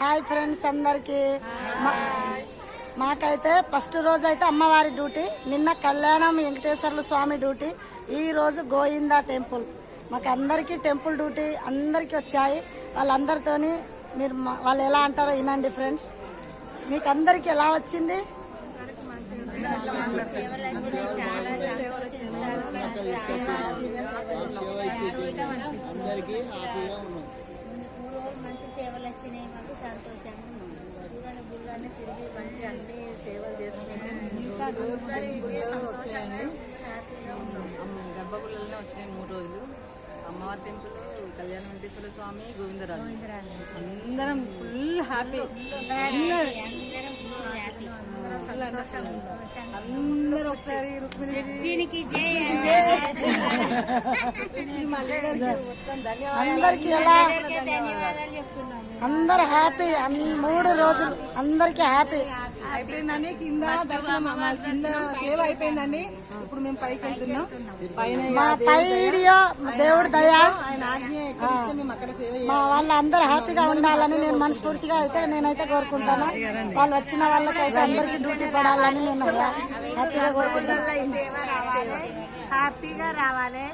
Hi friends అందరికి. మా- మాకైతే ఫస్ట్ రోజు అయితే అమ్మవారి డ్యూటీ నిన్న కళ్యాణం వెంకటేశ్వర్ల స్వామి డ్యూటీ ఈ రోజు గోయిందా టెంపుల్. మాకు అందరికీ టెంపుల్ డ్యూటీ అందరికీ వచ్చాయి. వాళ్ళందరితోని మీరు మా- వాళ్ళు ఎలా అంటారో వినండి ఫ్రెండ్స్. మీకు అందరికి ఎలా వచ్చింది? అందరికీ హ్యాపీగా ఉన్నాం. సేవలు వచ్చినాయి మాకు సంతోషంగా ఉన్నాం. గుళ్ళో వచ్చాయండి గర్భగుళ్ళలోనే వచ్చినాయి మూడు రోజులు. అమ్మవారి టెంపుల్ కళ్యాణ వెంకటేశ్వర స్వామి గోవిందరాజు. అందరం ఫుల్ హ్యాపీ. అందరూ ఒకసారి రుక్మిణి దీనికి అందరికి ఎలా? అందరు హ్యాపీ. అన్ని మూడు రోజులు అందరికి హ్యాపీ. అయిపోయిందండి కింద దర్శనం మా కింద సేవ అయిపోయిందండి. ఇప్పుడు మేము పైకి వెళ్తున్నాం. పైన దేవుడు దయా. మా వాళ్ళందరూ హ్యాపీగా ఉండాలని నేను మనస్ఫూర్తిగా అయితే నేనైతే కోరుకుంటాను. వాళ్ళు వచ్చిన వాళ్ళకైతే అందరికీ డ్యూటీ పడాలని నేను హ్యాపీగా కోరుకుంటాను. హ్యాపీగా రావాలి